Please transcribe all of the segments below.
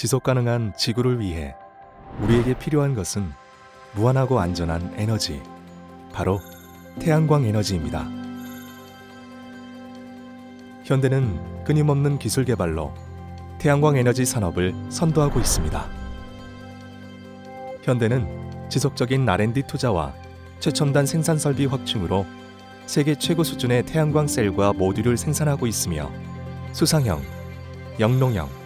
지속 가능한 지구를 위해 우리에게 필요한 것은 무한하고 안전한 에너지, 바로 태양광 에너지입니다. 현대는 끊임없는 기술 개발로 태양광 에너지 산업을 선도하고 있습니다. 현대는 지속적인 R&D 투자와 최첨단 생산 설비 확충으로 세계 최고 수준의 태양광 셀과 모듈을 생산하고 있으며 수상형, 영농형,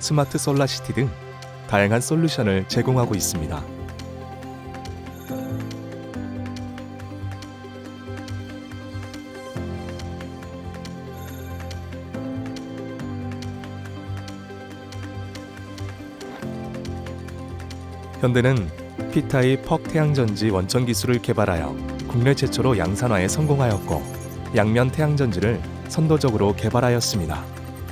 스마트 솔라시티 등 다양한 솔루션을 제공하고 있습니다. 현대는 P타입 퍽 태양전지 원천 기술을 개발하여 국내 최초로 양산화에 성공하였고 양면 태양전지를 선도적으로 개발하였습니다.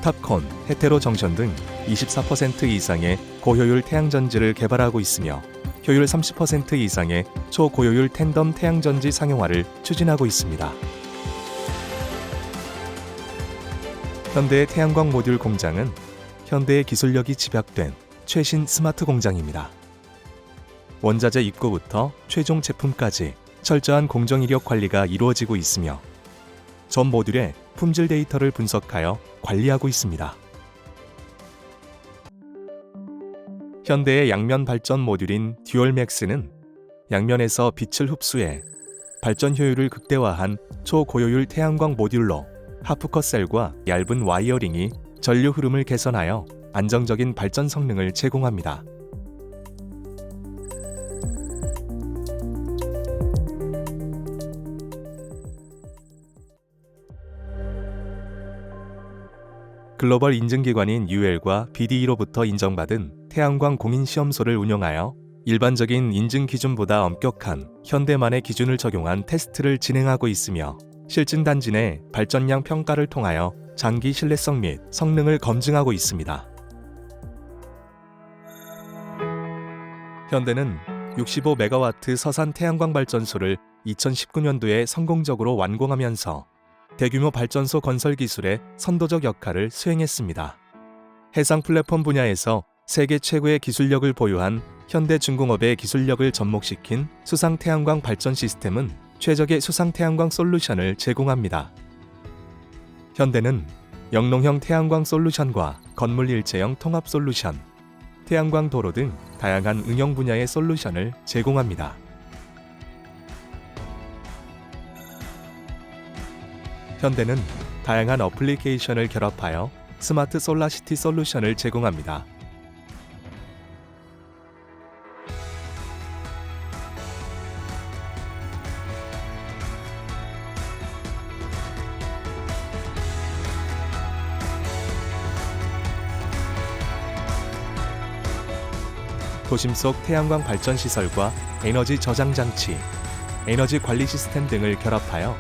탑콘, 헤테로 정션 등 24% 이상의 고효율 태양전지를 개발하고 있으며 효율 30% 이상의 초고효율 텐덤 태양전지 상용화를 추진하고 있습니다. 현대의 태양광 모듈 공장은 현대의 기술력이 집약된 최신 스마트 공장입니다. 원자재 입고부터 최종 제품까지 철저한 공정 이력 관리가 이루어지고 있으며 전 모듈의 품질 데이터를 분석하여 관리하고 있습니다. 현대의 양면 발전 모듈인 듀얼맥스는 양면에서 빛을 흡수해 발전 효율을 극대화한 초고효율 태양광 모듈로 하프컷 셀과 얇은 와이어링이 전류 흐름을 개선하여 안정적인 발전 성능을 제공합니다. 글로벌 인증기관인 UL과 BDE로부터 인정받은 태양광 공인 시험소를 운영하여 일반적인 인증 기준보다 엄격한 현대만의 기준을 적용한 테스트를 진행하고 있으며 실증 단지 내 발전량 평가를 통하여 장기 신뢰성 및 성능을 검증하고 있습니다. 현대는 65메가와트 서산 태양광 발전소를 2019년도에 성공적으로 완공하면서 대규모 발전소 건설 기술의 선도적 역할을 수행했습니다. 해상 플랫폼 분야에서 세계 최고의 기술력을 보유한 현대 중공업의 기술력을 접목시킨 수상 태양광 발전 시스템은 최적의 수상 태양광 솔루션을 제공합니다. 현대는 영농형 태양광 솔루션과 건물 일체형 통합 솔루션, 태양광 도로 등 다양한 응용 분야의 솔루션을 제공합니다. 현대는 다양한 어플리케이션을 결합하여 스마트 솔라시티 솔루션을 제공합니다. 도심 속 태양광 발전 시설과 에너지 저장 장치, 에너지 관리 시스템 등을 결합하여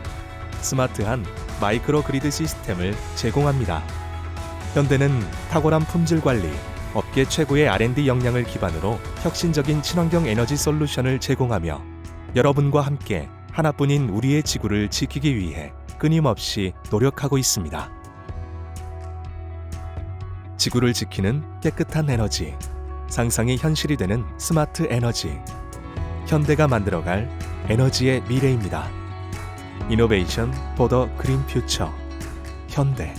스마트한 마이크로 그리드 시스템을 제공합니다. 현대는 탁월한 품질 관리, 업계 최고의 R&D 역량을 기반으로 혁신적인 친환경 에너지 솔루션을 제공하며 여러분과 함께 하나뿐인 우리의 지구를 지키기 위해 끊임없이 노력하고 있습니다. 지구를 지키는 깨끗한 에너지, 상상이 현실이 되는 스마트 에너지, 현대가 만들어갈 에너지의 미래입니다. 이노베이션 포더 그린 퓨처 현대